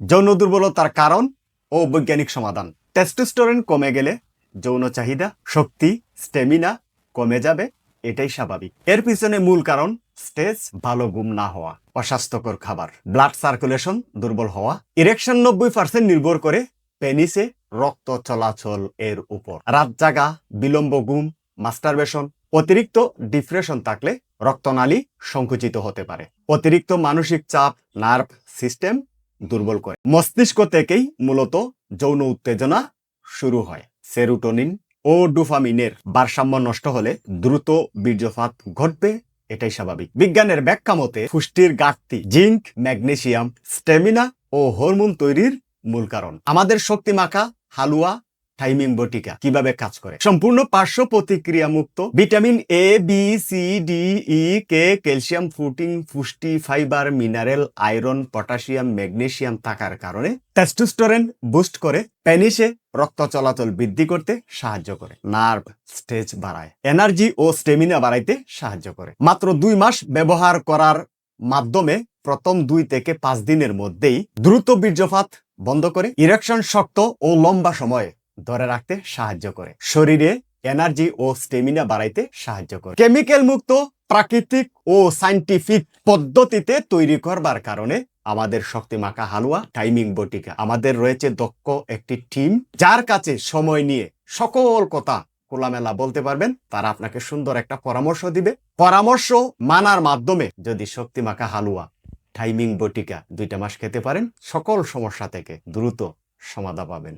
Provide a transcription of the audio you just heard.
যৌন দুর্বলতার কারণ ও বৈজ্ঞানিক সমাধান। টেস্টোস্টেরন কমে গেলে যৌন চাহিদা, শক্তি, স্টেমিনা কমে যাবে, এটাই স্বাভাবিক। এর পিছনে মূল কারণ স্টেজ ভালো ঘুম না হওয়া, অস্বাস্থ্যকর খাবার, ব্লাড সার্কুলেশন দুর্বল হওয়া, ইরেকশন নব্বই পার্সেন্ট নির্ভর করে পেনিসে রক্ত চলাচল এর উপর। রাত জাগা, বিলম্ব ঘুম, মাস্টারবেশন, অতিরিক্ত ডিপ্রেশন থাকলে রক্তনালী সংকুচিত হতে পারে। অতিরিক্ত মানসিক চাপ, নার্ভ সিস্টেম দুর্বল করে। মস্তিষ্ক থেকেই মূলত যৌন উত্তেজনা শুরু হয়। সেরুটোনিন ও ডুফামিনের ভারসাম্য নষ্ট হলে দ্রুত বীর্যপাত ঘটবে, এটাই স্বাভাবিক। বিজ্ঞানের ব্যাখ্যা মতে পুষ্টির ঘাটতি জিঙ্ক ম্যাগনেশিয়াম স্টেমিনা ও হরমোন তৈরির মূল কারণ। আমাদের শক্তি মাখা হালুয়া টাইমিং বটিকা কীভাবে কাজ করে? সম্পূর্ণ পার্শ্ব প্রতিক্রিয়া মুক্ত vitamin A B C D E K calcium, protein, পুষ্টি, fibre, mineral, iron, potassium magnesium থাকার কারণে টেস্টোস্টেরন বুস্ট করে পেনিসে রক্ত চলাচল বৃদ্ধি করতে সাহায্য করে। নার্ভ স্টেজ বাড়ায়, এনার্জি ও স্টেমিনা বাড়াইতে সাহায্য করে। মাত্র দুই মাস ব্যবহার করার মাধ্যমে প্রথম দুই থেকে পাঁচ দিনের মধ্যেই দ্রুত বীর্যপাত বন্ধ করে, ইরেকশন শক্ত ও লম্বা সময় ধরে রাখতে সাহায্য করে। শরীরে এনার্জি ও স্টেমিনা বাড়াইতে সাহায্য করে। কেমিক্যাল মুক্ত প্রাকৃতিক ও সাইন্টিফিক পদ্ধতিতে তৈরি করবার কারণে আমাদের শক্তিমাখা হালুয়া টাইমিং বটিকা, আমাদের রয়েছে দক্ষ একটি টিম যার কাছে সময় নিয়ে সকল কথা খোলামেলা বলতে পারবেন। তারা আপনাকে সুন্দর একটা পরামর্শ দিবে। পরামর্শ মানার মাধ্যমে যদি শক্তিমাখা হালুয়া টাইমিং বটিকা দুইটা মাস খেতে পারেন, সকল সমস্যা থেকে দ্রুত সমাধা পাবেন।